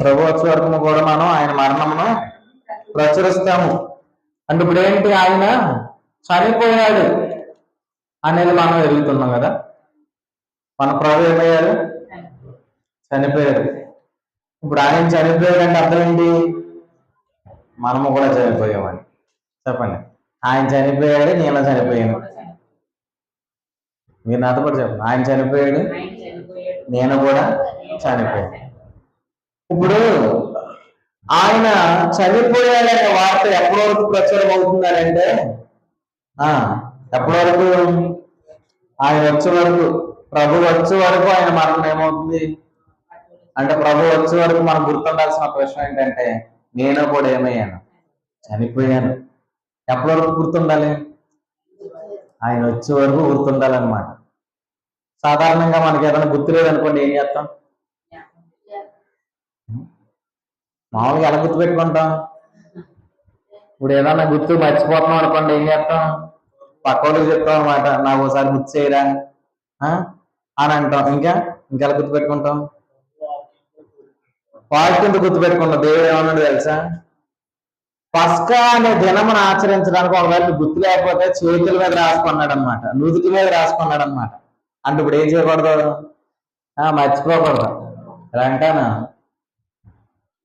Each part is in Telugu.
ప్రభు వచ్చే వరకు కూడా మనం ఆయన మరణమును ప్రచురిస్తాము. అంటే ఇప్పుడు ఏంటి ఆయన? చనిపోయాడు అనేది మనం ఎదుగుతున్నాం కదా. మన ప్రభు ఏమయ్యారు చనిపోయారు ఇప్పుడు ఆయన చనిపోయాడు అంటే అర్థం ఏంటి? మనము కూడా చనిపోయామని. చెప్పండి. ఆయన చనిపోయాడు నేను చనిపోయాను. మీరు నాతో కూడా చెప్పండి. ఆయన చనిపోయాడు ఆయన చనిపోయాడు నేను కూడా చనిపోయాను. ఇప్పుడు ఆయన చనిపోయాడనే వార్త ఎప్పటి వరకు ప్రచారం అవుతుందనంటే ఆ ఎప్పటి వరకు? ఆయన వచ్చే వరకు ప్రభు వచ్చే వరకు ఆయన మరణం ఏమవుతుంది? అంటే ప్రభు వచ్చే వరకు మనం గుర్తుండాల్సిన ప్రశ్న ఏంటంటే నేను కూడా ఏమయ్యాను? చనిపోయాను. ఎప్పటి వరకు గుర్తుండాలి? ఆయన వచ్చే వరకు గుర్తుండాలన్నమాట. సాధారణంగా మనకి ఏదైనా గుర్తు లేదనుకోండి ఏం చేస్తాం? మామూలుగా ఎలా గుర్తు పెట్టుకుంటాం? ఇప్పుడు ఏదన్నా గుర్తు మర్చిపోతున్నాం అనుకోండి ఏం చేస్తాం? పక్క వాళ్ళకి చెప్తాం అనమాట నాకు ఒకసారి గుర్తు చేయరా? ఆ? అని అంటాం. ఇంకా? ఇంకెలా గుర్తు పెట్టుకుంటాం? వాక్యంత గుర్తు పెట్టుకుంటాం? దేవుడు ఏమన్నాడు తెలుసా? పస్కా అనే దినమును ఆచరించడానికి ఒకవేళ గుర్తు లేకపోతే చేతుల మీద రాసుకున్నాడు అనమాట నుదుటి మీద రాసుకున్నాడు అనమాట అంటే ఇప్పుడు ఏం చేయకూడదు? ఆ, మర్చిపోకూడదు. ఎలా అంటానా?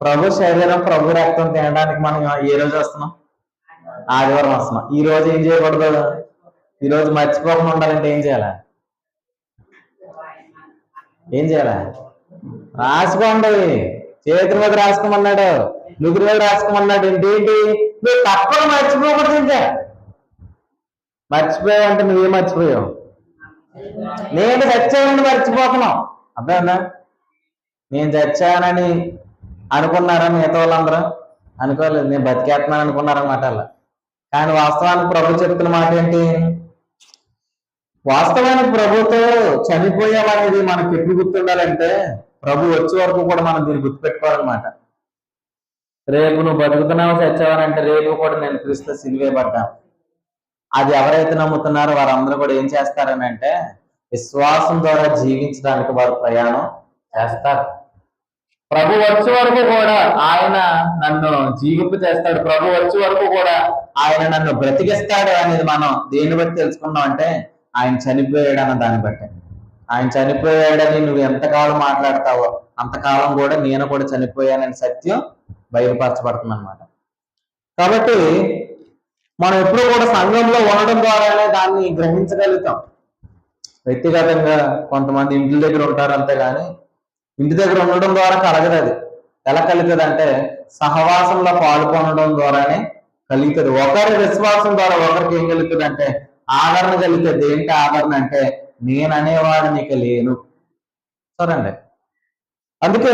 ప్రభు శరీరం ప్రభు రక్తం తినడానికి మనం ఏ రోజు వస్తున్నాం? ఆదివారం వస్తున్నాం. ఈ రోజు ఏం చేయకూడదు? ఈ రోజు మర్చిపోకుండా ఉండాలంటే ఏం చేయాలి? ఏం చేయాలి? రాసుకోండి. చేతుల మీద రాసుకోమన్నాడు. నుగురు మీద రాసుకోమన్నాడు. ఏంటి? నువ్వు తప్పక మర్చిపోకూడదు ఇంకా మర్చిపోయావంటే నువ్వేం మర్చిపోయావు? నేను చచ్చానని మర్చిపోతున్నావు. అర్థమైందా నేను చచ్చానని అనుకున్నారా మిగతా వాళ్ళందరూ? అనుకోలేదు నేను బతికేస్తున్నాను అనుకున్నారన్నమాట అలా కానీ వాస్తవానికి ప్రభు చెప్తున్న మాట ఏంటి? వాస్తవానికి ప్రభుతో చనిపోయామనేది మనకి ఎప్పుడు గుర్తుండాలంటే ప్రభు వచ్చే వరకు కూడా మనం దీన్ని గుర్తుపెట్టుకోవాలన్నమాట. రేపు నువ్వు బతుకుతున్నావు చచ్చావనంటే రేపు కూడా నేను క్రీస్తు సిలివే పడ్డా. అది ఎవరైతే నమ్ముతున్నారో వారందరూ కూడా ఏం చేస్తారని అంటే విశ్వాసం ద్వారా జీవించడానికి వారు ప్రయాణం చేస్తారు. ప్రభు వచ్చే వరకు కూడా ఆయన నన్ను జీవింపు చేస్తాడు. ప్రభు వచ్చే వరకు కూడా ఆయన నన్ను బ్రతికిస్తాడు అనేది మనం దేన్ని బట్టి తెలుసుకున్నాం అంటే ఆయన చనిపోయాడు అన్న దాన్ని బట్టి. ఆయన చనిపోయాడని నువ్వు ఎంతకాలం మాట్లాడతావో అంతకాలం కూడా నేను కూడా చనిపోయానని సత్యం బయలుపరచబడుతుంది అనమాట కాబట్టి మనం ఎప్పుడూ కూడా సంఘంలో ఉండడం ద్వారానే దాన్ని గ్రహించగలుగుతాం. వ్యక్తిగతంగా కొంతమంది ఇంటి దగ్గర ఉంటారు అంతే కానీ ఇంటి దగ్గర ఉండడం ద్వారా కలగదు అది. ఎలా కలుగుతుంది అంటే సహవాసంలో పాల్గొనడం ద్వారానే కలుగుతుంది. ఒకరి విశ్వాసం ద్వారా ఒకరికి ఏం కలుగుతుంది అంటే ఆదరణ కలుగుతుంది. ఏంటి ఆదరణ అంటే నేను అనేవాడు నీకు లేను. చూడండి అందుకే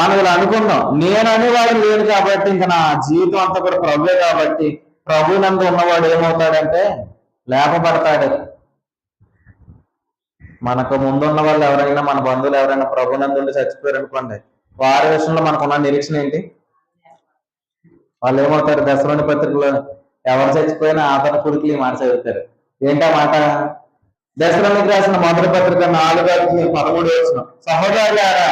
మనం ఇలా అనుకున్నాం నేను అనేవాడు లేను కాబట్టి ఇంకా నా జీవితం అంతా కూడా ప్రభువే కాబట్టి ప్రభు నందు ఉన్నవాడు ఏమవుతాడంటే లేపబడతాడు. మనకు ముందున్న వాళ్ళు ఎవరైనా మన బంధువులు ఎవరైనా ప్రభు చచ్చిపోయారు అనుకోండి వారి విషయంలో మనకున్న నిరీక్షణ ఏంటి? వాళ్ళు ఏమవుతారు? దశలోని పత్రికలో ఎవరు చచ్చిపోయినా ఆదరణ కురికి ఈ మాట చదువుతారు. ఏంటా మాట? దశలోనికి రాసిన మొదటి పత్రిక నాలుగు పదమూడు వచ్చిన సహోదరులారా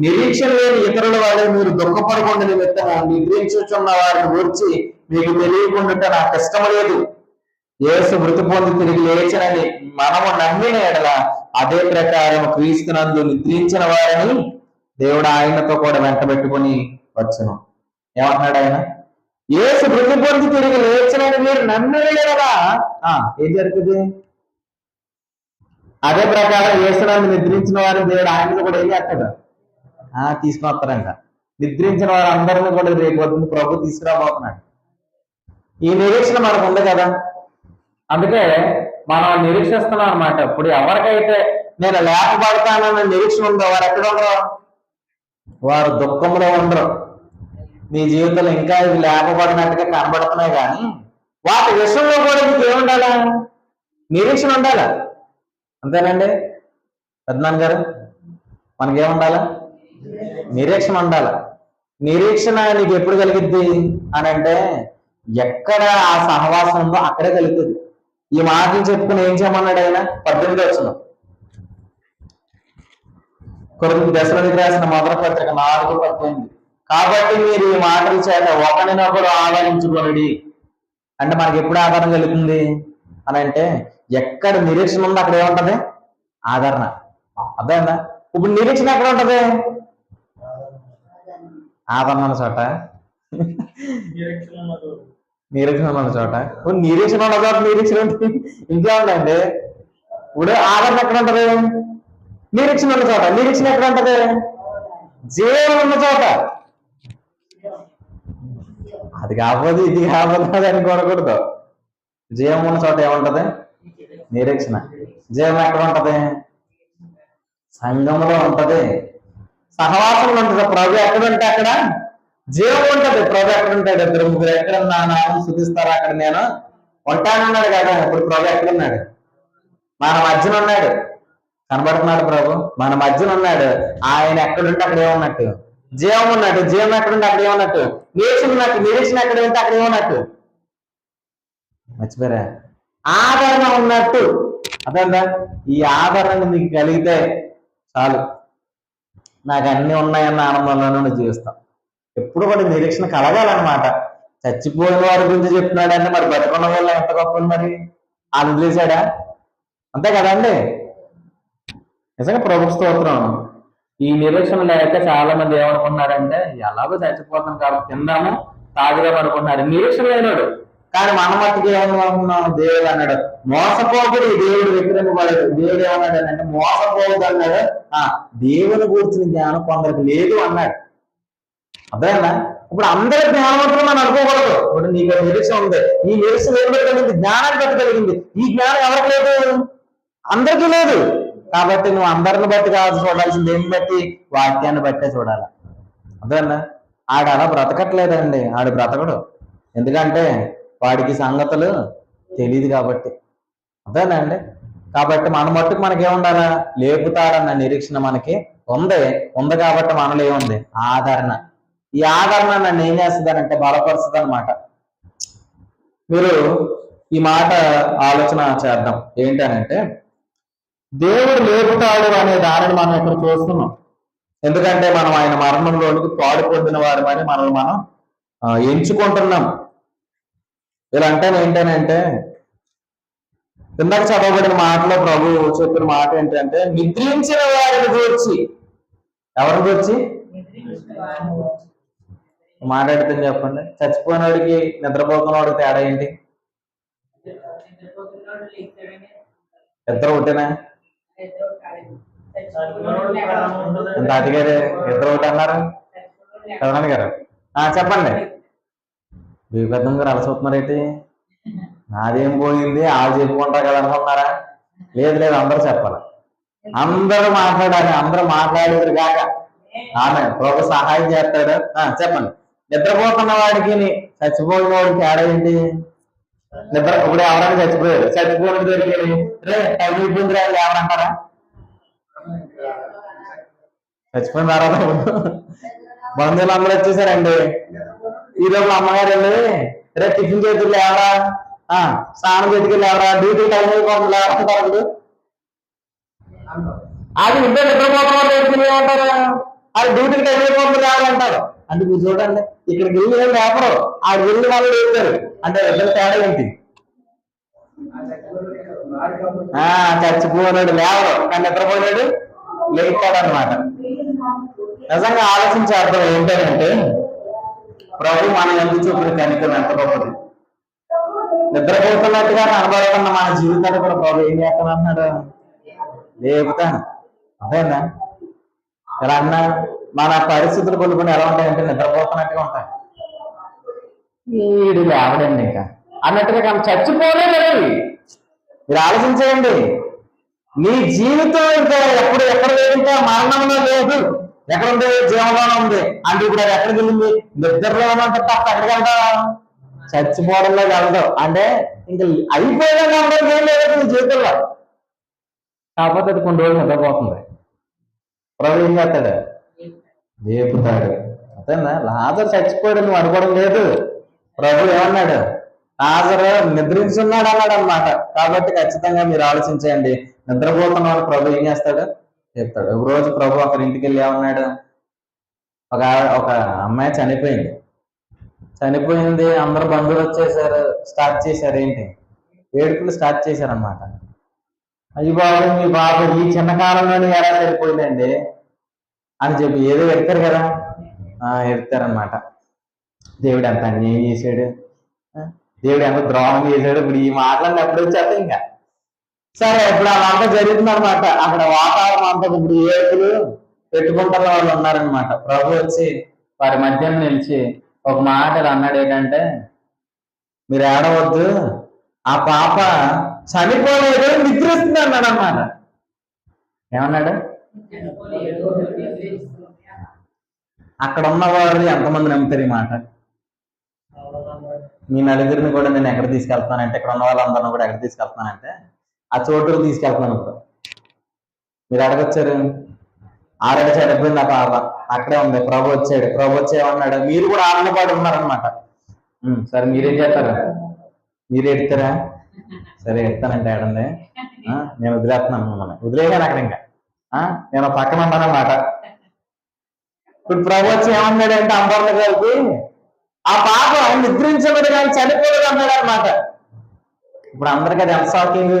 నిరీక్షణ లేని ఇతరుల వాడే మీరు దుఃఖపడకుండా నిమిత్తము నిద్రించుచున్న వారిని గురించి మీకు తెలియకుండా నాకు ఇష్టం లేదు. యేసు మృతి పొంది తిరిగి లేచినని మనము నమ్మిన ఎడల అదే ప్రకారం క్రీస్తునందు నిద్రించిన వారిని దేవుడు ఆయనతో కూడా వెంటబెట్టుకొని వచ్చును. ఏమంటున్నాడు ఆయన? యేసు మృతి పొంది తిరిగి లేచినని మీరు నమ్మిన ఎడలా. ఆ, ఏం జరుగుతుంది? అదే ప్రకారం ఏసునందు నిద్రించిన వారిని దేవుడు ఆయనతో కూడా ఏం చేస్తాడు? ఆ తీసుకుని వస్తారంట నిద్రించిన వారందరిని కూడా రేపు వద్దు ప్రభు తీసుకురాబోతున్నాడు. ఈ నిరీక్షణ మనకు ఉంది కదా. అందుకే మనం నిరీక్షిస్తున్నాం అనమాట ఇప్పుడు ఎవరికైతే నేను లేపబడతానన్న నిరీక్షణ ఉందో వారు ఎక్కడ ఉండరు? వారు దుఃఖంలో ఉండరు. నీ జీవితంలో ఇంకా ఇవి లేపబడినట్టుగా కనబడుతున్నాయి కానీ వాటి విషయంలో కూడా నీకు ఏముండాలా నిరీక్షణ ఉండాలా? అంతేనండి? పెద్దనాన్న గారు మనకేముండాలా నిరీక్షణ ఉండాలా? నిరీక్షణ నీకు ఎప్పుడు కలిగిద్ది? అని అంటే ఎక్కడ ఆ సహవాసం ఉందో అక్కడే కలుగుతుంది. ఈ మాటలు చెప్పుకుని ఏం చేయమన్నాడు ఆయన? పద్దెనిమిది వచ్చిన కొరకు దశరథికి రాసిన మొదటి పత్రిక నాలుగు పద్దెనిమిది. కాబట్టి మీరు ఈ మాటల చేత ఒకరినొకరు ఆదరించుకొనడి. అంటే మనకి ఎప్పుడు ఆదరణ కలుగుతుంది? అని అంటే ఎక్కడ నిరీక్షణ ఉందో అక్కడ ఏముంటది? ఆదరణ. అర్థమైందా? ఇప్పుడు నిరీక్షణ ఎక్కడ ఉంటది? ఆదరణ. ఉన్న చోట. నిరీక్షణ ఉన్న చోట. ఇప్పుడు నిరీక్షణ ఉన్న చోట నిరీక్షణ ఉంటుంది ఇంకా ఉందండి ఇప్పుడు ఆదరణ ఎక్కడ ఉంటది? నిరీక్షణ ఉన్న చోట. నిరీక్షణ ఎక్కడ ఉంటది? జీవం ఉన్న చోట. అది కాకపోతే ఇది కాకపోతే అని కొనకూడదు. జీవం ఉన్న చోట ఏముంటది? నిరీక్షణ జీవం ఎక్కడ ఉంటది? సంఘంలో ఉంటది. సహవాసంలో ఉంటది. ప్రభు ఎక్కడ ఉంటే అక్కడ జీవం ఉంటది ప్రభు ఎక్కడ ఉంటాడు ఇద్దరు ముగ్గురు ఎక్కడ నా నామం అక్కడ నేను? ఉంటానన్నాడు కదా ఇప్పుడు ప్రభు ఎక్కడ ఉన్నాడు. మన మధ్యన ఉన్నాడు. కనబడుతున్నాడు ప్రభు. మన మధ్యన ఉన్నాడు. ఆయన ఎక్కడుంటే అక్కడ ఏమన్నట్టు జీవం ఉన్నట్టు జీవం ఎక్కడుంటే అక్కడ ఏమన్నట్టు నిరీక్షణ ఉన్నట్టు నిరీక్షణ ఎక్కడ ఉంటే అక్కడ ఏమన్నట్టు మర్చిపోయారా? ఆదరణ ఉన్నట్టు. అదేందా ఈ ఆదరణ మీకు కలిగితే చాలు. నాకు అన్ని ఉన్నాయన్న ఆనందంలోనే జీవిస్తాం. ఎప్పుడు కూడా నిరీక్షణ కలగాలన్నమాట. చచ్చిపోయిన వారి గురించి చెప్తున్నాడంటే మరి బతుకున్న వాళ్ళు ఎంత గొప్ప మరి? వాళ్ళు వదిలేశాడా అంతే కదండి? నిజంగా ప్రభు స్తోత్రం. ఈ నిరీక్షణ లేక చాలా మంది ఏమనుకున్నారంటే ఎలాగో చచ్చిపోతాం కాబట్టి తిందాము తాగుదాం అనుకున్నారు నిరీక్షణ లేనాడు. కానీ మన మట్టుకు ఏమనుకున్నాం దేవుడు అన్నాడు. మోసపోకుడు దేవుడు విక్రమింపలేదు దేవుడు ఏమన్నాడు అంటే మోసపోవద్దు అన్నాడు. ఆ దేవుని గురించిన జ్ఞానం కొందరికి లేదు అన్నాడు. అర్థమైందా ఇప్పుడు అందరి జ్ఞానవంతులు మనం అనుకోకూడదు. ఇప్పుడు నీకు నిరీక్ష ఉంది. ఈ నిరీక్ష ఏం పెట్టగలిగింది? జ్ఞానాన్ని పెట్టగలిగింది. ఈ జ్ఞానం ఎవరికి లేదు? అందరికీ లేదు. కాబట్టి నువ్వు అందరిని బట్టి కాదు చూడాల్సింది. ఏం బట్టి? వాక్యాన్ని బట్టే చూడాలి. అదే ఆడు అలా బ్రతకట్లేదండి. ఆడు బ్రతకడు. ఎందుకంటే వాడికి సంగతులు తెలియదు కాబట్టి. అదేనా అండి? కాబట్టి మన మట్టుకు మనకి ఏముండాలా లేపుతాడన్న నిరీక్షణ మనకి ఉంది. ఉంది కాబట్టి మనలో ఏముంది? ఆదరణ. ఈ ఆదరణ నన్ను ఏం చేస్తుందనంటే బలపరుస్తుంది అనమాట మీరు ఈ మాట ఆలోచన చేద్దాం. ఏంటనంటే దేవుడు లేపుతాడు అనే దానిని మనం ఇక్కడ చూస్తున్నాం. ఎందుకంటే మనం ఆయన మరణంలోనికి పాడు పొందిన అని మనం మనం ఎంచుకుంటున్నాం. ఇలా అంటే ఏంటనంటే ఇందాక చదవబడిన మాటలో ప్రభు చెప్పిన మాట ఏంటంటే నిద్రించిన వారిని గూర్చి ఎవరిని గూర్చి మాట్లాడితే చెప్పండి. చచ్చిపోయినోడికి నిద్రపోతున్నవాడికి తేడా ఏంటి? ఇద్దరు ఒకటేనా? ఎంత అతిగారు ఇద్దరు ఒకటి అన్నారు? కదనాన్ని గారు. ఆ చెప్పండి. బీపద్దం గారు అలసవుతున్నారేంటి నాదేం పోయింది? వాళ్ళు చెప్పుకుంటారు కదా అనుకుంటున్నారా లేదు లేదు అందరూ చెప్పాలి. అందరూ మాట్లాడాలి. అందరూ మాట్లాడేది కాక. ఆమె ఒక సహాయం చేస్తాడు. ఆ, చెప్పండి. నిద్రపోతున్న వాడికి చచ్చిపోయిన వాడికి తేడా ఏంటి? నిద్ర ఇప్పుడు ఎవరైనా చచ్చిపోయారు. చచ్చిపోయిన దొరికి రే టైం ఇబ్బంది రాదు ఎవరంటారా చచ్చిపోయిన తర్వాత బంధువులు అందరూ వచ్చేసారండి. ఈ రోజు అమ్మగారు అండి రే టిఫిన్ చేతులు లేవరా? ఆ, స్నానం చేతికి లేవరా? డ్యూటీ టైం అయిపోతుంది లేవరంటారు అది ఇద్దరు నిద్రపోతున్నారు వాళ్ళు ఏమంటారు? అది డ్యూటీకి టైం అయిపోతుంది లేవరంటారు అంటే మీరు చూడండి ఇక్కడికి వెళ్ళి ఏం లేపరు ఆడ వెళ్ళి వాళ్ళు వెళ్తారు అంటే ఇద్దరు తేడా ఏంటి? ఆ చచ్చిపోయినాడు లేవరు కానీ నిద్రపోయినాడు లేపుతాడు అనమాట నిజంగా ఆలోచించే అర్థం ఏంటంటే ప్రభు మనం ఎందుకు చూపిన కనికరం ఎంత గొప్పది? నిద్రపోతున్నట్టుగా కనబడుతున్న మన జీవితాన్ని కూడా ప్రభు ఏం చేస్తానన్నాడు? లేపుతాను. అదేనా? ఎలా అన్నా మన పరిస్థితులు కొన్ని కొన్ని ఎలా ఉంటాయంటే నిద్రపోతున్నట్టుగా ఉంటాయి. వీడు లేవడండి ఇంకా. అన్నట్టుగా కానీ చచ్చిపోలేదు మీరు ఆలోచించేయండి. నీ జీవితం ఇంకా ఎప్పుడు ఎక్కడ లేదంటే మరణంలో లేదు. ఎక్కడ ఉంది జీవంలోనే ఉంది. అంటే ఇప్పుడు అది ఎక్కడికి వెళ్ళింది? నిద్రలో ఉన్నంత తప్ప ఎక్కడికి వెళ్తావా చచ్చిపోవడంలో వెళ్దాం అంటే ఇంకా అయిపోయేలా ఉండడం ఏం లేదు నీ జీవితంలో. కాకపోతే అది కొన్ని రోజులు నిద్రపోతుంది. ప్రభు ఏం చేస్తాడు లేపుతాడు. అదేనా లాజర్ చచ్చిపోయాడు నువ్వు అనుకోవడం లేదు. ప్రభు ఏమన్నాడు? లాజర్ నిద్రించున్నాడు అన్నాడు అనమాట కాబట్టి ఖచ్చితంగా మీరు ఆలోచించండి నిద్రపోతున్న వాడు ప్రభు ఏం చేస్తాడు? చెప్తాడు ఒక రోజు ప్రభు అక్కడ ఇంటికి వెళ్ళి ఏమన్నాడు? ఒక ఒక అమ్మాయి చనిపోయింది. చనిపోయింది. అందరు బంధువులు వచ్చేసారు. స్టార్ట్ చేశారు ఏంటి? ఏడుపులు స్టార్ట్ చేశారనమాట అయ్యి బాబు మీ బాబు ఈ చిన్న కాలంలోనే ఎలా చనిపోయిందండి? అని చెప్పి ఏదో ఎడతారు కదా. ఆ, ఎడతారనమాట దేవుడు ఎంత అన్యాయం చేశాడు? దేవుడు ఎంత ద్రోహం చేశాడు? ఇప్పుడు ఈ మాటలన్నీ ఎప్పుడు వచ్చేస్తాయి ఇంకా? సరే ఇప్పుడు అదంతా జరుగుతుంది అనమాట అక్కడ వాతావరణం అంతా ఇప్పుడు ఏడుపులు పెట్టుకుంటారు వాళ్ళు ఉన్నారనమాట ప్రభు వచ్చి వారి మధ్యన నిలిచి ఒక మాట అన్నాడు ఏంటంటే మీరు ఏడవద్దు. ఆ పాప చనిపోలేదు నిద్రిస్తుంది అన్నాడు అన్నమాట. ఏమన్నాడు? అక్కడ ఉన్న వాళ్ళు ఎంతమంది నమ్ముతారు ఈ మాట? మీ నలుగురిని కూడా నేను ఎక్కడ తీసుకెళ్తానంటే ఇక్కడ ఉన్న వాళ్ళందరిని కూడా ఎక్కడ తీసుకెళ్తానంటే ఆ చోటు తీసుకెళ్తున్నాను ఇప్పుడు. మీరు అడగొచ్చారు? ఆరడి చెడిపోయింది ఆ పాప అక్కడే ఉంది. ప్రభు వచ్చాడు. ప్రభు వచ్చి మీరు కూడా ఆనందపాటు ఉన్నారనమాట సరే మీరేం చేస్తారు? మీరు ఎడతారా? సరే ఎడతానంటే ఏడండి. నేను వదిలేస్తున్నాను మిమ్మల్ని. వదిలేసాను అక్కడ ఇంకా. నేను పక్కన ఉన్నానన్నమాట ఇప్పుడు ప్రభు వచ్చి ఏమన్నాడు అంటే అందరిని కలిపి ఆ పాప నిద్రించబడి కానీ చనిపోలేదు అన్నాడు అనమాట ఇప్పుడు అందరికీ అది ఎంత షాకింగ్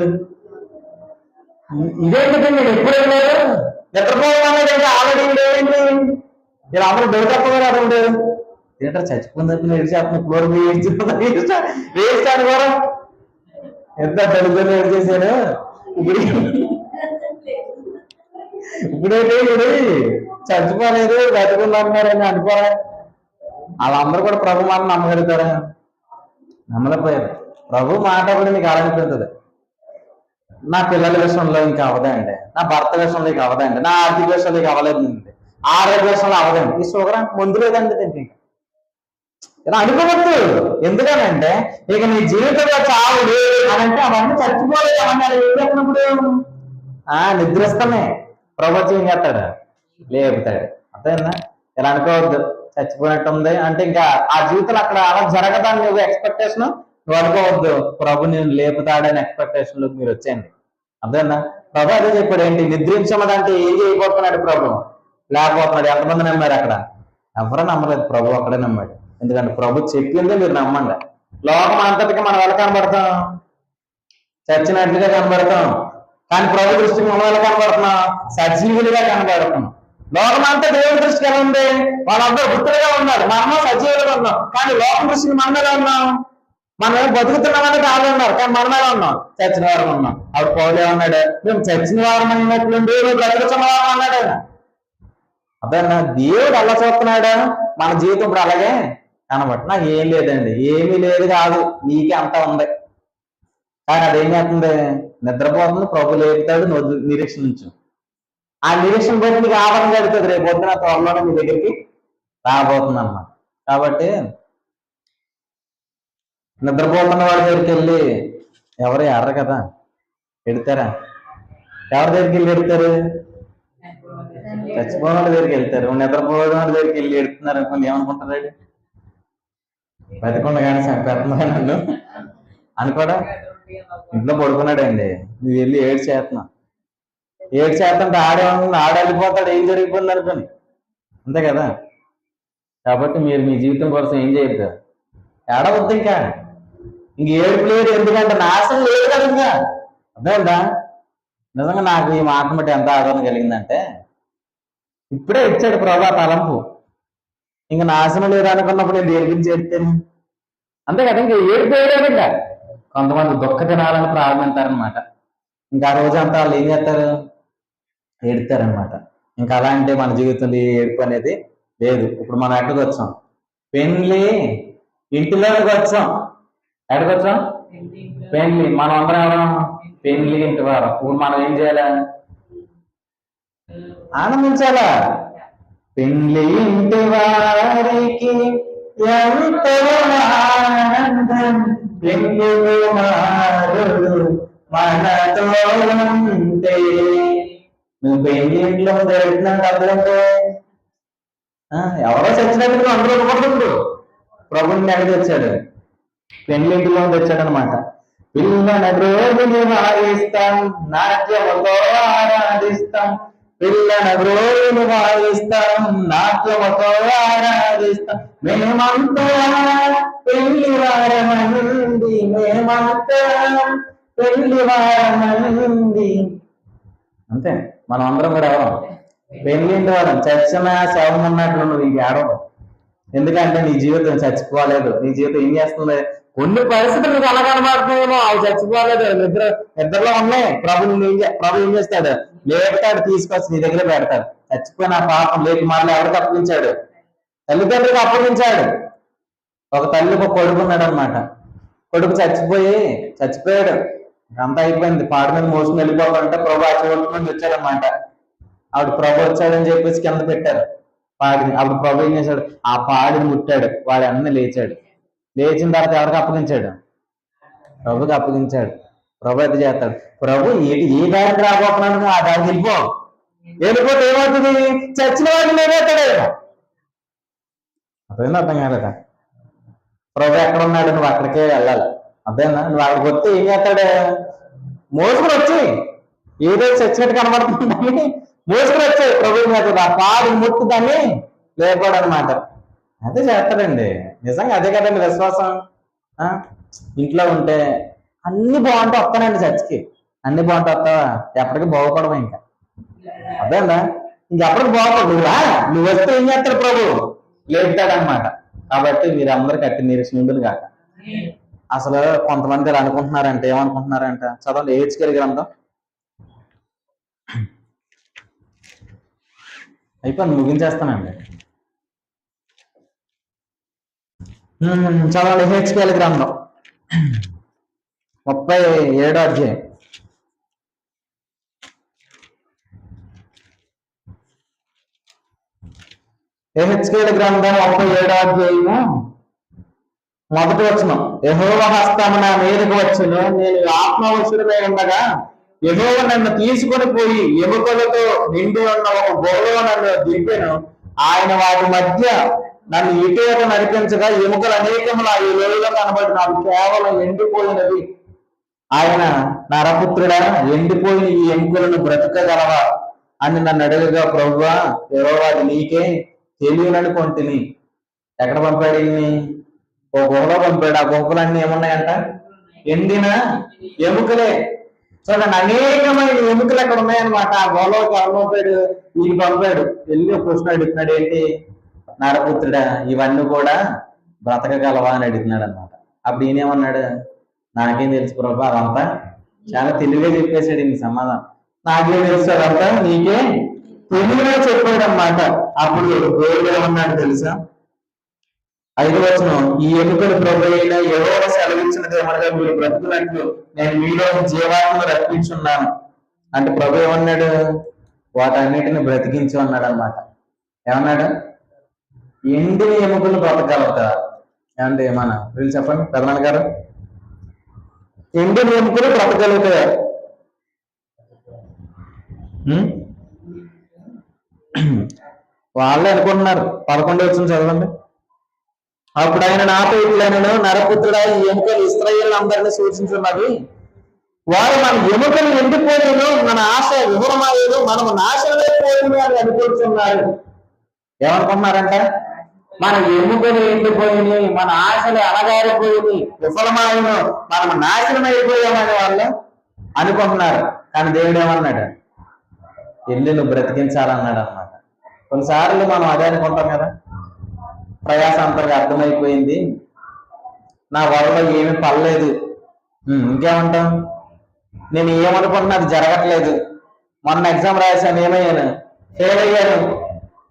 ఇదేంటి నేను ఎప్పుడు లేదు నిద్రపోవడం అనేది ఆల్రెడీ ఏంటి ఇలా అందరూ బయటపోయారు అది ఉండేది ఏంటో చచ్చిపోయిందని ఏడ్చేస్తున్నా ఫ్లోర్ మీద ఏడ్చిపోతా వేస్ట్ ఎంత దళితులు ఏడ్ చేశాను ఇప్పుడు ఇప్పుడైతే ఇప్పుడు చచ్చిపోలేదు బతుకున్నారని అనుకోరా. వాళ్ళందరూ కూడా ప్రభు మాట నమ్మగలుగుతారా? నమ్మలేకపోయారు. ప్రభు మాట కూడా మీకు అలనిపిస్తుంది నా పిల్లల విషయంలో ఇంకా అవదండి నా భర్త విషయంలో ఇంకా అవదండి నా ఆర్థిక విషయంలో ఇంకా అవ్వలేదండి ఆరోగ్య విషయంలో అవదండి ఈ షుగర్ ముందు లేదండి దీనికి ఇలా అనుకోవద్దు. ఎందుకనంటే ఇక నీ జీవితంలో చావు లేదు అని అంటే అవన్నీ చచ్చిపోలేదు అవన్నీ నిద్రిస్తమే ఏం ప్రభుత్వం ఏం చేస్తాడు? లేపుతాడు. అర్థమైందా? ఇలా అనుకోవద్దు. చచ్చిపోయినట్టు ఉంది అంటే ఇంకా ఆ జీవితం అక్కడ అలా జరగదని నువ్వు ఎక్స్పెక్టేషన్ నువ్వు అనుకోవద్దు. ప్రభు నేను లేపుతాడని ఎక్స్పెక్టేషన్లో మీరు వచ్చేయండి. అర్థమైందా? ప్రభు అదే చెప్పాడు ఏంటి? నిద్రించమని అంటే ఏం చేయబోతున్నాడు ప్రభు? లేకపోతున్నాడు. ఎంతమంది నమ్మారు అక్కడ? ఎవరు నమ్మలేదు. ప్రభు అక్కడే నమ్మాడు. ఎందుకంటే ప్రభు చెప్పిందే మీరు నమ్మండి. లోకం అంతటికి మనం ఎలా కనబడతాం. చచ్చినట్లుగా కనబడతాం. కానీ ప్రభు దృష్టికి మనం ఎలా కనబడుతున్నాం సజీవులుగా కనబడుతున్నాం. లోకం అంతా దేవుడి దృష్టికి ఎలా ఉంది? వాళ్ళందరూ వృత్తులుగా ఉన్నారు. మనము సజీవులుగా ఉన్నాం. కానీ లోకం దృష్టికి మనం ఎలా ఉన్నాం? మనం ఏం బతుకుతున్నామని కాదు ఉన్నారు కానీ మనం ఎలా ఉన్నాం? చచ్చిన వారం ఉన్నాం. అప్పుడు పౌలే ఉన్నాడు మేము చచ్చిన వారం అన్నట్లుండి దేవుడు బ్రతుకుతున్న వారం అన్నాడు. ఆయన. అదన్నా దేవుడు అలా చూస్తున్నాడు? మన జీవితం ఇప్పుడు అలాగే కనబట్టి నాకు ఏం లేదండి. ఏమీ లేదు కాదు. నీకే అంత ఉంది. కానీ అదేం చేస్తుంది? నిద్రపోతుంది ప్రభు లేపుతాడు నువ్వు నిరీక్షణ ఆ నిరీక్షణ బట్టి నీకు ఆవరణ కలుగుతుంది. రేపు పొద్దున త్వరలోనే మీ దగ్గరికి రాబోతుంది అన్నమాట కాబట్టి నిద్రపోతున్న వాడి దగ్గరికి వెళ్ళి ఎవరు ఎర్ర కదా? ఎడతారా ఎవరి దగ్గరికి వెళ్ళి ఎడతారు చచ్చిపోయిన వాళ్ళ దగ్గరికి వెళ్తారు. నిద్రపోయిన వాళ్ళ దగ్గరికి వెళ్ళి ఎడుతున్నారు అనుకోండి ఏమనుకుంటారు బతికుండా కానీ పెద్ద నన్ను. అనుకోడా? ఇంట్లో పడుకున్నాడండి. నువ్వు వెళ్ళి ఏడు చేస్తున్నావు ఏడు చేస్తుంటే ఆడే ఉంది ఆడ వెళ్ళిపోతాడు ఏం జరిగిపోయింది అనుకోని. అంతే కదా? కాబట్టి మీరు మీ జీవితం కోసం ఏం చేయొద్దు. ఏడవద్దు ఇంకా. ఇంక ఏడుపు లేదు ఎందుకంటే నాశనం లేదు కదా ఇంకా. అర్థమైందా? నిజంగా నాకు ఈ మాట బట్టి ఎంత ఆదరణ కలిగిందంటే ఇప్పుడే ఇచ్చాడు ప్రభా తలంపు. ఇంకా నాశనం లేదు అనుకున్నప్పుడు నేను దేని గురించి అంతే కదా ఇంకా ఏడుపు ఏడాడు ఇంకా కొంతమంది దుఃఖ తినాలని ప్రారంభిస్తారనమాట ఇంకా ఆ రోజంతా వాళ్ళు ఏం చేస్తారు? ఏడుతారనమాట ఇంకా అలా అంటే మన జీవితంలో ఏడుపు అనేది లేదు. ఇప్పుడు మనం ఎక్కడికి వచ్చాం? పెళ్ళి ఇంటిలోకి వచ్చాం. ఎక్కడికి వచ్చాం? పెళ్ళి మనం అందరం ఎవరం? పెళ్ళి ఇంటి వారం. ఇప్పుడు మనం ఏం చేయాలి? ఆనందించాలా? పెళ్ళి ఇంటి వారికి ఎంత ఆనందం. పెళ్ళి కుమారుడు మనతో ఉంటే నువ్వు పెళ్ళి ఇంట్లో జరుగుతున్నావు అర్థంటే ఎవరో చచ్చినట్టు అందరూ ఒకటి ప్రభుని ఎక్కడ వచ్చాడు. పెళ్ళి ఇంటిలో తెచ్చాడు అనమాట పిల్లల రోజుని వాయిస్తాం నాట్యముతో ఆరాధిస్తాం. పిల్లల గ్రోలును వాయిస్తాం నాట్యముతో ఆరాధిస్తాం. మేమంతా పెళ్ళి వారమంది మేమంతా పెళ్ళి వారమంది. అంతే మనం అందరం కూడా ఎవరం? పెళ్ళింటి వారం చచ్చిన శవం ఉన్నట్లు నువ్వు ఇంక ఏడవడం ఎందుకంటే నీ జీవితం చచ్చిపోలేదు. నీ జీవితం ఏం చేస్తుంది? కొన్ని పరిస్థితులు నీకు అలా కనబడుతున్నాయేమో. అవి చచ్చిపోలేదు. నిద్ర నిద్రలో ఉన్నాయి. ప్రభు ఏం ప్రభు ఏం చేస్తాడు? లేపుతాడు తీసుకొచ్చి నీ దగ్గర పెడతాడు. చచ్చిపోయిన పాపం లేక మరలా ఎవరికి అప్పగించాడు? తల్లిదండ్రులకు అప్పగించాడు. ఒక తల్లికి ఒక కొడుకు ఉన్నాడు అనమాట కొడుకు చచ్చిపోయి చచ్చిపోయాడు. అంతా అయిపోయింది. పాడు మీద మోసుకుని వెళ్ళిపోవాలంటే ప్రభు ఆ చోటు నుండి వచ్చాడనమాట. ఆవిడ ప్రభు వచ్చాడని చెప్పేసి కింద పెట్టారు. పాడిని అప్పుడు ప్రభు ఏం చేశాడు? ఆ పాడిని ముట్టాడు. వాడి అన్న లేచాడు. లేచిన తర్వాత ఎవరికి అప్పగించాడు? ప్రభుకి అప్పగించాడు. ప్రభు అయితే చేస్తాడు. ప్రభు ఏ ఏ దారికి రాబోతున్నాడు ఆ దారికి వెళ్ళిపో. వెళ్ళిపోతే ఏమవుతుంది? చచ్చిన వాడిని లేవేస్తాడు అర్థం కాలేదా? ప్రభు ఎక్కడ ఉన్నాడు నువ్వు అక్కడికే వెళ్ళాలి. అర్థమైందా నువ్వు అక్కడికి వస్తే ఏం చేస్తాడు? మోసుకుని వచ్చి ఏదో చచ్చినట్టు కనబడుతుందని మోసుకుని వచ్చాయి ప్రభు మీద ఆ పాడు ముట్టుదని లేకపోవడం అన్నమాట అనమాట అదే చేస్తాడండి. నిజంగా అదే కదండి విశ్వాసం. ఆ? ఇంట్లో ఉంటే అన్ని బాగుంటే వస్తానండి చర్చికి. అన్ని బాగుంటే వస్తావా ఎప్పటికీ బాగుపడవా ఇంకా. అదేనా? ఇంకెప్పటికి బాగుపడు నువ్వా? నువ్వు వస్తే ఏం చేస్తాడు ప్రభు? లేపుతాడనమాట కాబట్టి మీరు అందరు కట్టి నిరీక్షణ ఉండదు కాక అసలు కొంతమంది ఇలా అనుకుంటున్నారంటే ఏమనుకుంటున్నారంట చదవండి ఏడ్చుకెళ్ళి గ్రంథం? అయిపోయింది ముగించేస్తానండి. చదవండి హెచ్కేఎల్ గ్రంథం? ముప్పై ఏడో అధ్యాయం. ఎహెచ్కేల గ్రంథం ముప్పై ఏడో అధ్యాయము మొదటి వచ్చిన యహోవ హస్తము నా మీదకు వచ్చును నేను ఆత్మవశుడమై ఉండగా యహోవ నన్ను తీసుకొని పోయి ఎముకలతో నిండి ఉన్న ఒక గోడలో నన్ను దింపెను. ఆయన వాటి మధ్య నన్ను ఇటు ఇటు నడిపించగా ఎముకలు అనేకములు ఈ లోయలో కనబడి నాకు కేవలం ఎండిపోయినవి. ఆయన నరపుత్రుడా ఎండిపోయిన ఈ ఎముకలను బ్రతకగలవా? అని నన్ను అడగగా ప్రభువా యెహోవాది నీకే. తెలియననుకొంటిని ఎక్కడ పంపాడు ఇన్ని ఓ గుహలో పంపాడు. ఆ గుహలన్నీ ఏమున్నాయంట? ఎండిన ఎముకలే. చూడండి అనేకమైన ఎముకలు అక్కడ ఉన్నాయన్నమాట. ఆ గుహలోకి పంపాడు వీళ్ళు పంపాడు. వెళ్ళి ఒక అడుగుతున్నాడు. ఏంటి? నరపుత్రుడా ఇవన్నీ కూడా బ్రతకగలవా అని అడిగినాడు అనమాట అప్పుడు ఈయనేమన్నాడు నాకేం తెలుసు ప్రభా అదంతా? చాలా తెలివిగా చెప్పేశాడు ఈయన సమాధానం. నాకేం తెలుసు అదంతా? నీకే తెలివిగా చెప్పాడనమాట అప్పుడు దేవుడు ఉన్నాడు తెలుసా? ఐదు వచనం ఈ ఎముకలు ప్రభు అయిన ఎవరో సెలవించినది ఏమనగా మీరు బ్రతుకున్నట్లు నేను మీలో జీవాత్మను రప్పించున్నాను. అంటే ప్రభు ఏమన్నాడు? వాటన్నిటిని బ్రతికించు అన్నాడు అనమాట ఏమన్నాడు? ఎండిన ఎముకలు బ్రతకగలుగుతారు ఏమంటే మన వీళ్ళు చెప్పండి ప్రధాన గారు. ఎండిన ఎముకలు బ్రతకగలుగుతాయా వాళ్ళే అనుకుంటున్నారు. పదకొండు వచ్చిన చదవండి. అప్పుడు ఆయన నాతో ఇట్లనను నరపుత్రుడా ఈ ఎముకలు ఇస్రాయేల్ అందరినీ సూచించున్నవి. వారు మన ఎముకలు ఎండిపోయాను మన ఆశ వివరమాయేను మనము నాశనమైపోయేను అని అనుకుంటున్నారు. ఏమనుకుంటున్నారంట మన ఎముకలు ఎండిపోయినాయి మన ఆశలు అణగారిపోయినాయి విఫలమాయను మనం నాశనం అయిపోయామని వాళ్ళు అనుకుంటున్నారు. కానీ దేవుడు ఏమన్నాడు? వెళ్ళి బ్రతికించాలన్నాడు అన్నమాట కొన్నిసార్లు మనం అదే అనుకుంటాం కదా. ప్రయాసంతగా అర్థమైపోయింది. నా వల్ల ఏమి పర్లేదు ఇంకేమంటాం? నేను ఏమనుకుంటున్నా అది జరగట్లేదు. మొన్న ఎగ్జామ్ రాశాను ఏమయ్యాను? ఫెయిల్ అయ్యాను.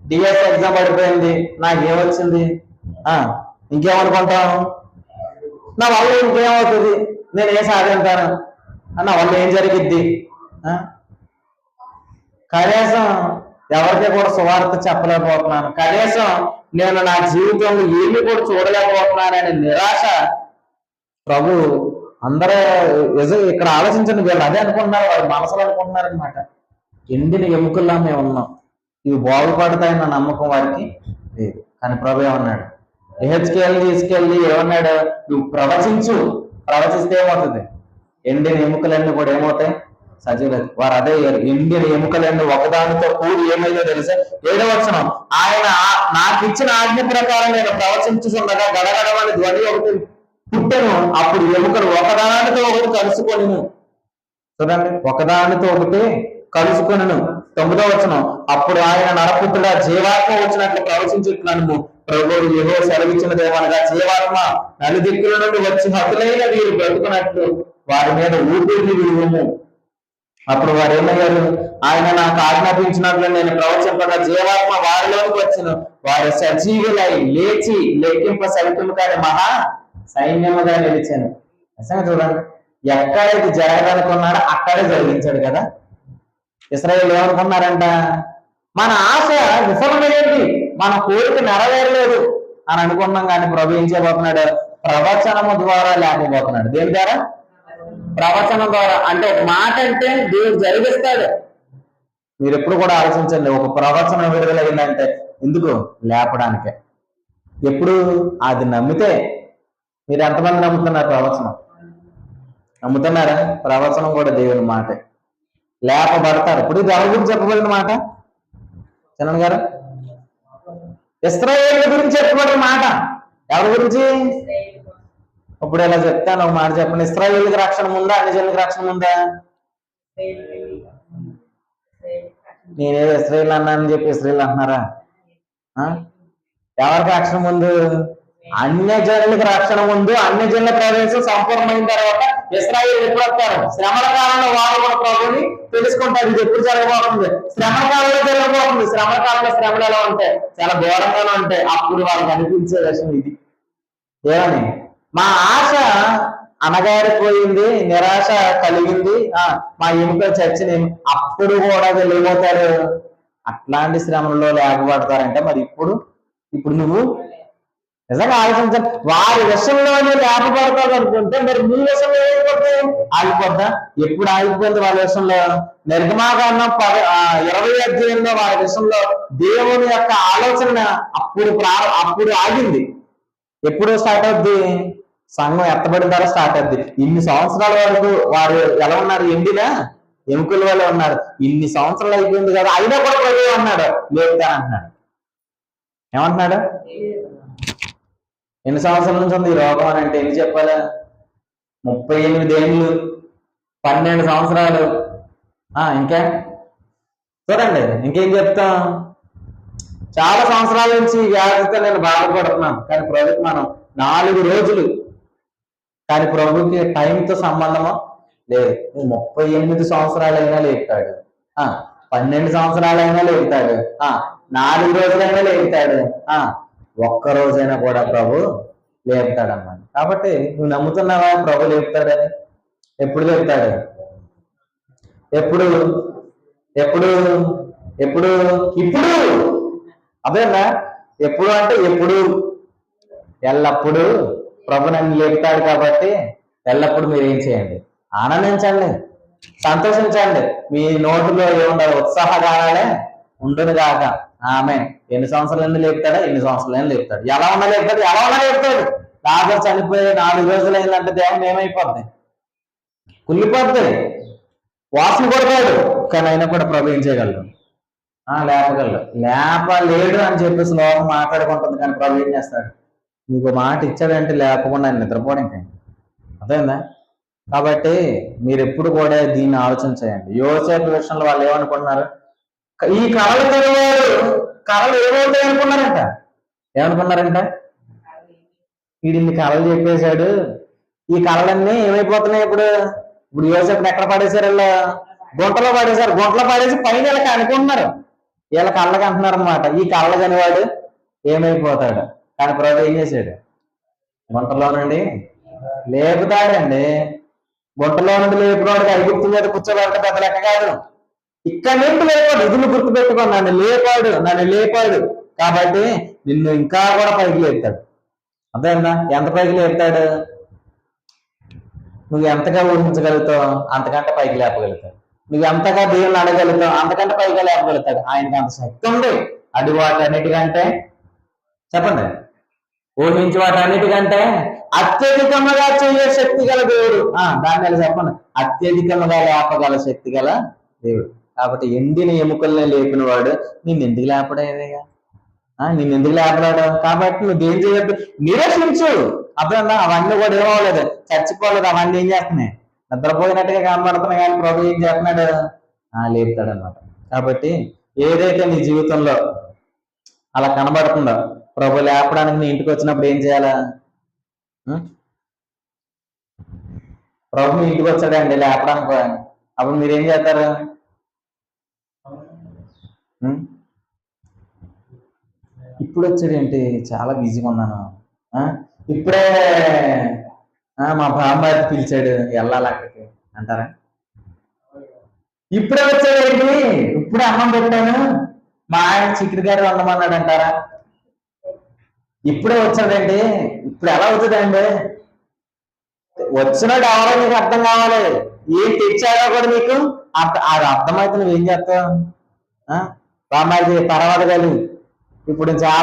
డిఎస్ ఎగ్జామ్ పడిపోయింది. నాకు ఏమొచ్చింది ఆ, ఇంకేమనుకుంటాం? నా వల్ల ఇంకేమవుతుంది? నేను ఏం సాధింటాను నా వల్ల ఏం జరిగిద్ది? కనీసం ఎవరికి కూడా సువార్త చెప్పలేకపోతున్నాను. కనీసం నేను నా జీవితంలో ఏమి కూడా చూడలేకపోతున్నాననే నిరాశ ప్రభు అందరూ ఇక్కడ ఆలోచించండి వీళ్ళు అదే అనుకుంటున్నారు వాళ్ళ మనసులో అనుకుంటున్నారు అనమాట ఎండిన ఎముకల్లా మేము ఉన్నాం. ఇవి బాగుపడతాయన్న నమ్మకం వారికి లేదు. కానీ ప్రభు ఏమన్నాడు? ఏహెచ్కెళ్ళి తీసుకెళ్ళి ఏమన్నాడు? నువ్వు ప్రవచించు. ప్రవచిస్తే ఏమవుతుంది? ఎండిన ఎముకలన్నీ కూడా ఏమవుతాయి? సజీవ వారు అదే ఇండియన్ ఎముకలన్నీ ఒకదానితో కూడి ఏమైందో తెలుసా? ఏడవ ఆయన నాకు ఇచ్చిన ఆజ్ఞ ప్రకారం నేను ప్రవచించుతుండగా గడగడమని ధ్వని ఒకటి పుట్టెను. అప్పుడు ఎముకలు ఒకదానితో ఒకటి కలుసుకొని చూడండి ఒకదానితో ఒకటి కలుసుకొనను. తొమ్మిదో వచనం. అప్పుడు ఆయన నరపుత్రుడ జీవాత్మ వచ్చినట్లు ప్రవచించుతున్నాను ప్రభుడు ఏదో సెలవిచ్చిన దేవనగా జీవాత్మ నలుదిక్కుల నుండి వచ్చి హతులైన వీరు బ్రతుకున్నట్లు వారి మీద ఊపిరి విలువము అప్పుడు వారు ఏమయ్యారు? ఆయన నాకు ఆజ్ఞాపించినట్లు నేను ప్రవచింపగా జీవాత్మ వారిలోకి వచ్చిన. వారు సజీవులై లేచి లెక్కింప సైక్యము కాని మహా సైన్యముగా నిలిచాను. నిజంగా చూడండి ఎక్కడ ఇది జరగాలనుకున్నాడో అక్కడే జరిగించాడు కదా. ఇస్రాయేల్ ఏమనుకున్నారంట? మన ఆశ విఫలమైంది. మన కోరిక నెరవేరలేదు అని అనుకున్నాం కానీ ప్రభు ఏం చేయబోతున్నాడు? ప్రవచనము ద్వారా లేకపోతున్నాడు. దేని ద్వారా? ప్రవచనం ద్వారా. అంటే ఒక మాట అంటే దేవుడు జరిగిస్తాడు. మీరు ఎప్పుడు కూడా ఆలోచించండి ఒక ప్రవచనం విడుదలైందంటే ఎందుకు? లేపడానికే. ఎప్పుడు? అది నమ్మితే. మీరు ఎంతమంది నమ్ముతున్నారు ప్రవచనం? నమ్ముతున్నారా? ప్రవచనం కూడా దేవుని మాటే. లేపబడతారు. ఇప్పుడు ఎవరి గురించి చెప్పబడిన మాట? చరణ్ గారు? ఇస్రాయేల్ గురించి చెప్పబడిన మాట. ఎవరి గురించి? ఇప్పుడు ఇలా చెప్తాను ఒక మాట చెప్పండి. ఇస్రాయేల్కి రక్షణ ఉందా? అన్ని జనులకు రక్షణ ఉందా? నేనేదో ఇస్రాయేల్ అన్నానని చెప్పి ఇస్రాయేల్ అంటున్నారా? ఆ? ఎవరికి రక్షణ ముందు? అన్య జనులకు రక్షణ ముందు అన్ని జనుల ప్రవేశం సంపూర్ణమైన తర్వాత ఇస్రాయేల్ ఎప్పుడు వస్తారు? శ్రమల కాలంలో వారు కూడా ప్రభుని తెలుసుకుంటారు. ఇది ఎప్పుడు జరగబోతుంది? శ్రమ కాలంలో జరగబోతుంది. శ్రమ కాలంలో శ్రమలు ఎలా ఉంటాయి? చాలా ఘోరంగానే ఉంటాయి. అప్పుడు వాళ్ళకి అనిపించే విషయం ఇది. ఏమని? మా ఆశ అనగారిపోయింది నిరాశ కలిగింది. ఆ మా ఎముక చచ్చిన అప్పుడు కూడా వెళ్ళిపోతారు. అట్లాంటి శ్రమలో లేకపడతారంటే మరి ఇప్పుడు ఇప్పుడు నువ్వు నిజంగా ఆలోచించాలి వారి విషయంలోనే లేకపోతావు అనుకుంటే మరి నీ విషయంలో ఏమైపోతే ఆగిపోద్దా? ఎప్పుడు ఆగిపోయింది వాళ్ళ విషయంలో? నిర్గమాకాండం పద ఇరవై అధ్యాయంలో వారి విషయంలో దేవుని యొక్క ఆలోచన అప్పుడు అప్పుడు ఆగింది. ఎప్పుడు స్టార్ట్ అవుద్ది? సంఘం ఎత్తబడిన ద్వారా స్టార్ట్ అవుద్ది ఇన్ని సంవత్సరాల వరకు వారు ఎలా ఉన్నారు? ఎండినా ఎముకల వల్ల ఉన్నారు. ఇన్ని సంవత్సరాలు అయిపోయింది కదా అయినా కూడా ప్రభు అన్నాడు. లేపుతాను అంటున్నాడు ఏమంటున్నాడు? ఎన్ని సంవత్సరాల నుంచి ఉంది ఈ రోగం అని అంటే ఎన్ని చెప్పాలా? ముప్పై ఎనిమిది ఏళ్ళు పన్నెండు సంవత్సరాలు. ఆ ఇంకా? చూడండి ఇంకేం చెప్తాం? చాలా సంవత్సరాల నుంచి వ్యాధితో నేను బాధపడుతున్నాను. కానీ ప్రభుకి మనం నాలుగు రోజులు కానీ ప్రభుకి టైంతో సంబంధమా? లేదు. నువ్వు ముప్పై ఎనిమిది సంవత్సరాలైనా లేపుతాడు. ఆ పన్నెండు సంవత్సరాలైనా లేపుతాడు. ఆ నాలుగు రోజులైనా లేపుతాడు. ఆ ఒక్క రోజైనా కూడా ప్రభు లేపుతాడు కాబట్టి నువ్వు నమ్ముతున్నావా ప్రభు లేపుతాడని? ఎప్పుడు లేపుతాడు? ఎప్పుడు? ఎప్పుడు? ఎప్పుడు? ఇప్పుడు! అదేనా ఎప్పుడు అంటే ఎప్పుడు. ఎల్లప్పుడూ. ప్రభు నన్ను లేపుతాడు కాబట్టి ఎల్లప్పుడు మీరు ఏం చేయండి? ఆనందించండి. సంతోషించండి. మీ నోటిలో ఏముండదు ఉత్సాహగానే ఉండును కాక ఆమె ఎన్ని సంవత్సరాలైనా లేపుతాడా? ఎన్ని సంవత్సరాలైనా లేపుతాడు? ఎలా ఉన్నా లేపుతాడు. ఎలా ఉన్నా లేపుతాడు. రాజు చనిపోయి నాలుగు రోజులు అయిందంటే దేహం ఏమైపోద్ది? కుళ్ళిపోద్ది. వాసన కొడతాడు. కానీ అయినా కూడా ప్రభు ఏం చేయగలడు? ఆ లేపగలడు. లేపలేడు అని చెప్పేసి లోకం మాట్లాడుకుంటుంది. కానీ ప్రభు ఏం చేస్తాడు? నీకు మాట ఇచ్చాడంటే లేకుండా ఆయన నిద్రపోవడం ఇంకా. అర్థమైందా? కాబట్టి మీరు ఎప్పుడు కూడా దీన్ని ఆలోచన చేయండి. యువసేపు విషయంలో వాళ్ళు ఏమనుకుంటున్నారు? ఈ కళలు తెలియదు కళలు ఏమవుతాయి అనుకున్నారంట? ఏమనుకున్నారంట? వీడిని కళలు చెప్పేశాడు. ఈ కళలన్నీ ఏమైపోతున్నాయి ఇప్పుడు? ఇప్పుడు యువసేపు ఎక్కడ పడేశారు వీళ్ళు? గుంటలో పడేశారు. గుంటలో పడేసి పైన వీళ్ళకి అనుకుంటున్నారు. వీళ్ళ కళ్ళకి అంటున్నారు అనమాట ఈ కళ్ళ కనివాడు ఏమైపోతాడు? కానీ ప్రభు ఏం చేశాడు? గుంటలో నుండి లేపుతాడండి. గుంటలో నుండి లేపునోడికి ఐగుప్తు మీద కూర్చోబెట్ట పెద్ద లెక్క కాదు. ఇక్కడ నుండి లేపాడు ఇదిని గుర్తుపెట్టుకోండి. నన్ను లేపాడు. నన్ను లేపాడు. కాబట్టి నిన్ను ఇంకా కూడా పైకి లేపుతాడు. అర్థమైందా? ఎంత పైకి లేపుతాడు? నువ్వు ఎంతగా ఊహించగలుగుతావు? అంతకంటే పైకి లేపగలుగుతావు నువ్వు ఎంతగా దేవుని అడగలుగుతావు? అంతకంటే పైగా లేపగలుగుతాడు. ఆయనకి అంత శక్తి ఉంది. అది వాటన్నిటికంటే చెప్పండి. ఊహించి వాటన్నిటికంటే అత్యధికముగా చేయ శక్తి గల దేవుడు. ఆ దాన్ని ఎలా చెప్పండి అత్యధికముగా లేపగల శక్తి గల దేవుడు. కాబట్టి ఎండిన ఎముకల్ని లేపిన వాడు నిన్ను ఎందుకు లేపడేదయ్యా ఆ, నిన్ను ఎందుకు లేపడాడు? కాబట్టి నువ్వు దేని చేయద్దు నిరసించు. అప్పుడన్నా అవన్నీ కూడా ఏమవలేదు చచ్చిపోలేదు. అవన్నీ ఏం చేస్తున్నాయి? నిద్రపోయినట్టుగా కనబడుతున్నాయి కానీ ప్రభు ఏం చేస్తున్నాడు? ఆ లేపుతాడు అనమాట కాబట్టి ఏదైతే నీ జీవితంలో అలా కనబడుతుందో ప్రభు లేపడానికి నీ ఇంటికి వచ్చినప్పుడు ఏం చేయాలా? ప్రభు మీ ఇంటికి వచ్చాడండి లేపడానికి అప్పుడు మీరేం చేస్తారు? ఇప్పుడు వచ్చాడేంటి? చాలా బిజీగా ఉన్నాను. ఆ? ఇప్పుడే ఆ, మా బామ్మారి పిలిచాడు వెళ్ళాలి అక్కడికి అంటారా? ఇప్పుడే వచ్చాడేంటి? ఇప్పుడే అన్నం పెట్టాను. మా ఆయన చికెన్ గారు వండమన్నాడు అంటారా ఇప్పుడే వచ్చాడండి. ఇప్పుడు ఎలా అవుతుందండి వచ్చినాడు ఎవరో మీకు అర్థం కావాలి. ఏం తెచ్చాడో కూడా నీకు అర్థ- అది అర్థమైతే నువ్వేం చేస్తావు? ఆ? బామ్మారి తర్వాత ఇప్పుడు చాలా